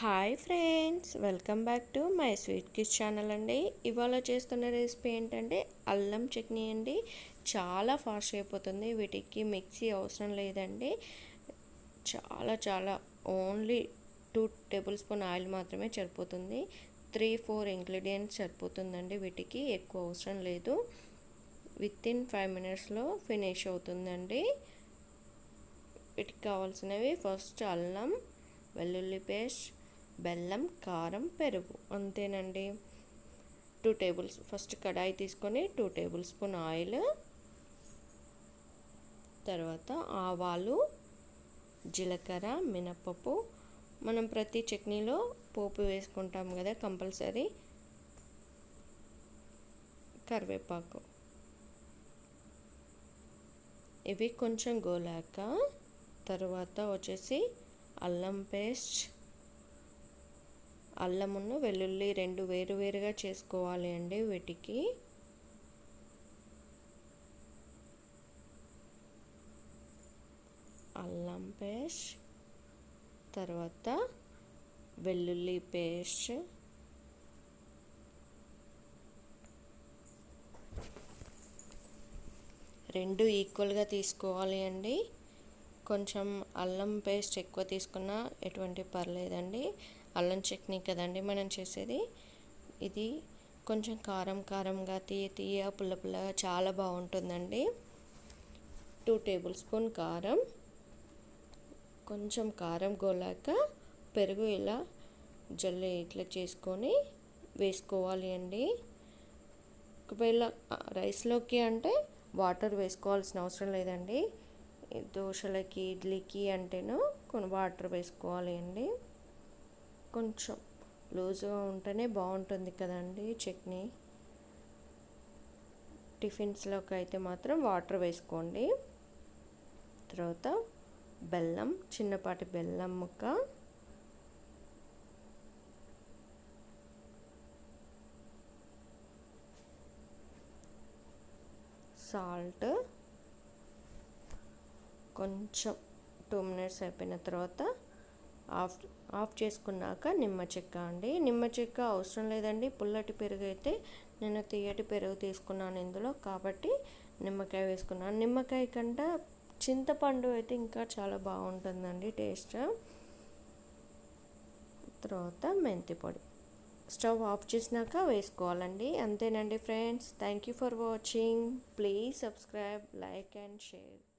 Hi friends welcome back to my sweet kiss channel అండి. ఇవాళ చేస్తున్న రెసిపీ ఏంటంటే అల్లం చట్నీ అండి. చాలా ఫాస్ట్ అయిపోతుంది వీటికి మిక్సీ అవసరం లేదండి. చాలా చాలా only two tablespoon oil మాత్రమే సరిపోతుంది. త్రీ ఫోర్ ఇంగ్రీడియంట్స్ సరిపోతుందండి వీటికి ఎక్కువ అవసరం లేదు. విత్ ఇన్ ఫైవ్ మినిట్స్లో ఫినిష్ అవుతుందండి. వీటికి కావాల్సినవి ఫస్ట్ అల్లం వెల్లుల్లి పేస్ట్ బెల్లం కారం పెరుగు అంతేనండి. టూ టేబుల్స్ ఫస్ట్ కడాయి తీసుకొని టూ టేబుల్ స్పూన్ ఆయిల్ తర్వాత ఆవాలు జీలకర్ర మినపప్పు మనం ప్రతి చట్నీలో పోపు వేసుకుంటాం కదా కంపల్సరీ. కరివేపాకు. ఇవి కొంచెం గోలాక తర్వాత వచ్చేసి అల్లం పేస్ట్ అల్లమును వెల్లుల్లి రెండు వేరు వేరుగా చేసుకోవాలి అండి వీటికి. అల్లం పేస్ట్ తర్వాత వెల్లుల్లి పేస్ట్. రెండు ఈక్వల్గా తీసుకోవాలి అండి. కొంచెం అల్లం పేస్ట్ ఎక్కువ తీసుకున్నా ఎటువంటి పర్లేదండి. అల్లం చట్నీ కదండి మనం చేసేది. ఇది కొంచెం కారం కారంగా తీయ తీయ పుల్ల పుల్లగా చాలా బాగుంటుందండి. టూ టేబుల్ స్పూన్ కారం కొంచెం కారం గోలాక పెరుగు ఇలా జల్లి ఇట్లా చేసుకొని వేసుకోవాలి అండి. ఒకవేళ రైస్లోకి అంటే వాటర్ వేసుకోవాల్సిన అవసరం లేదండి. దోశలకి ఇడ్లీకి అంటేను కొన్ని వాటర్ వేసుకోవాలి అండి. కొంచెం లూజుగా ఉంటేనే బాగుంటుంది కదండి చట్నీ. టిఫిన్స్లోకి అయితే మాత్రం వాటర్ వేసుకోండి. తర్వాత బెల్లం చిన్నపాటి బెల్లం ముక్క. సాల్ట్. కొంచెం టూ మినిట్స్ అయిపోయిన తర్వాత ఆఫ్ ఆఫ్ చేసుకున్నాక నిమ్మ చెక్క అండి. నిమ్మ చెక్క అవసరం లేదండి. పుల్లటి పెరుగు అయితే నేను తీయటి పెరుగు తీసుకున్నాను ఇందులో. కాబట్టి నిమ్మకాయ వేసుకున్నాను. నిమ్మకాయ కంటే చింతపండు అయితే ఇంకా చాలా బాగుంటుందండి టేస్ట్. తర్వాత మెంతి పొడి. స్టవ్ ఆఫ్ చేసినాక వేసుకోవాలండి. అంతేనండి friends. Thank you for watching. Please subscribe like and share.